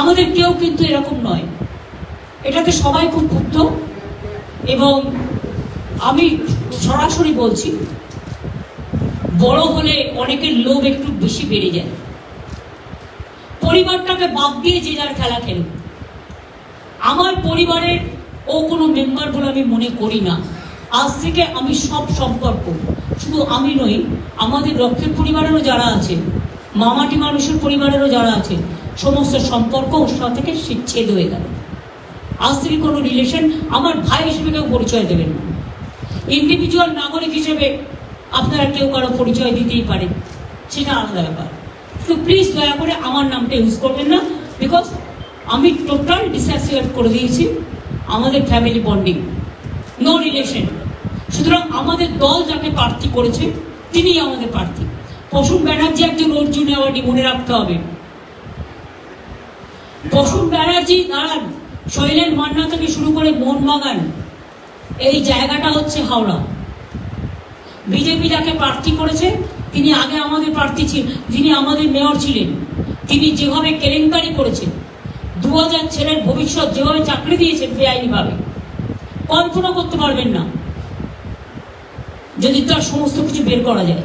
আমাদের কেউ কিন্তু এরকম নয়। এটাতে সবাই খুব ক্ষুব্ধ এবং আমি সরাসরি বলছি, বড় হলে অনেকের লোভ একটু বেশি বেড়ে যায়। পরিবারটাকে বাদ দিয়ে যে যার খেলা খেলুক। আমার পরিবারের ও কোনো মেম্বার বলে আমি মনে করি না। আজ থেকে আমি সব সম্পর্ক। শুধু আমি নই, আমাদের রক্ষের পরিবারেরও যারা আছে মামাটি মানুষের পরিবারেরও যারা আছে, সমস্ত সম্পর্ক ওর থেকে ছেদ হয়ে গেল। আজ থেকে কোনো রিলেশন আমার ভাই হিসেবে কেউ পরিচয় দেবেন না। ইন্ডিভিজুয়াল নাগরিক হিসেবে আপনারা কেউ কারও পরিচয় দিতেই পারেন সেটা আলাদা ব্যাপার। তো প্লিজ দয়া করে আমার নামটা ইউজ করবেন না বিকজ আমি টোটাল ডিসঅ্যাসোসিয়েট করে দিয়েছি আমাদের ফ্যামিলি বন্ডিং নো রিলেশন সুতরাং আমাদের দল যাকে প্রার্থী করেছে, তিনিই আমাদের প্রার্থী। প্রসূন ব্যানার্জি একজন অর্জুন অ্যাওয়ার্ডি মনে রাখতে হবে। প্রসূন ব্যানার্জি দাঁড়ান, শৈলেন মান্না থেকে শুরু করে মোহনবাগান। এই জায়গাটা হচ্ছে হাওড়া। বিজেপি যাকে প্রার্থী করেছে, তিনি আগে আমাদের প্রার্থী ছিলেন, যিনি আমাদের মেয়র ছিলেন, তিনি যেভাবে কেলেঙ্কারি করেছেন দু হাজার ছেলের ভবিষ্যৎ যেভাবে চাকরি দিয়েছেন বেআইনিভাবে, কল্পনা করতে পারবেন না, যদি তার সমস্ত কিছু বের করা যায়।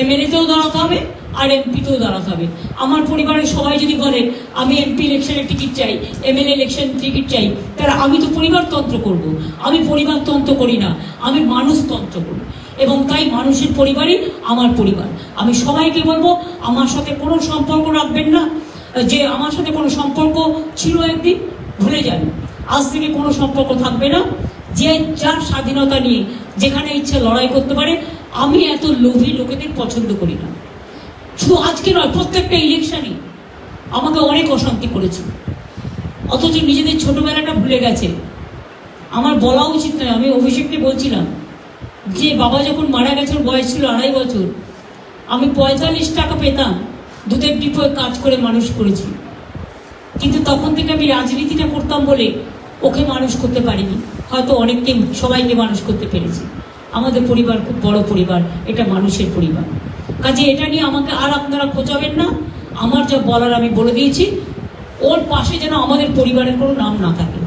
এমএলএতেও দাঁড়াতে হবে, আর এমপিতেও দাঁড়াতে হবে। আমার পরিবারের সবাই যদি বলে, আমি এমপি ইলেকশনের টিকিট চাই এমএলএ ইলেকশন টিকিট চাই তাহলে আমি তো পরিবারতন্ত্র করব, আমি পরিবারতন্ত্র করি না, আমি মানুষতন্ত্র করি এবং তাই মানুষের পরিবারই আমার পরিবার। আমি সবাইকে বলব, আমার সাথে কোনো সম্পর্ক রাখবেন না। যে আমার সাথে কোনো সম্পর্ক ছিল একদিন, ভুলে যান। আজ থেকে কোনো সম্পর্ক থাকবে না। যে যার স্বাধীনতা নিয়ে যেখানে ইচ্ছে লড়াই করতে পারে আমি এত লোভী লোকেদের পছন্দ করি না। শুধু আজকে নয়, প্রত্যেকটা ইলেকশনই আমাকে অনেক অশান্তি করেছে। অথচ নিজেদের ছোটবেলাটা ভুলে গেছে। আমার বলা উচিত নয়, আমি অভিষেককে বলছিলাম যে, বাবা যখন মারা গেছে বয়স ছিল আড়াই বছর, আমি পঁয়তাল্লিশ টাকা পেতাম, দুধের ডিপোয় কাজ করে মানুষ করেছি। কিন্তু তখন থেকে আমি রাজনীতিটা করতাম বলে ওকে মানুষ করতে পারিনি। হয়তো অনেককে সবাইকে মানুষ করতে পেরেছি। আমাদের পরিবার খুব বড় পরিবার, এটা মানুষের পরিবার। কাজে এটা নিয়ে আমাকে আর আপনারা খোঁজাবেন না। আমার যা বলার আমি বলে দিয়েছি। ওর পাশে যেন আমাদের পরিবারের কোনো নাম না থাকে।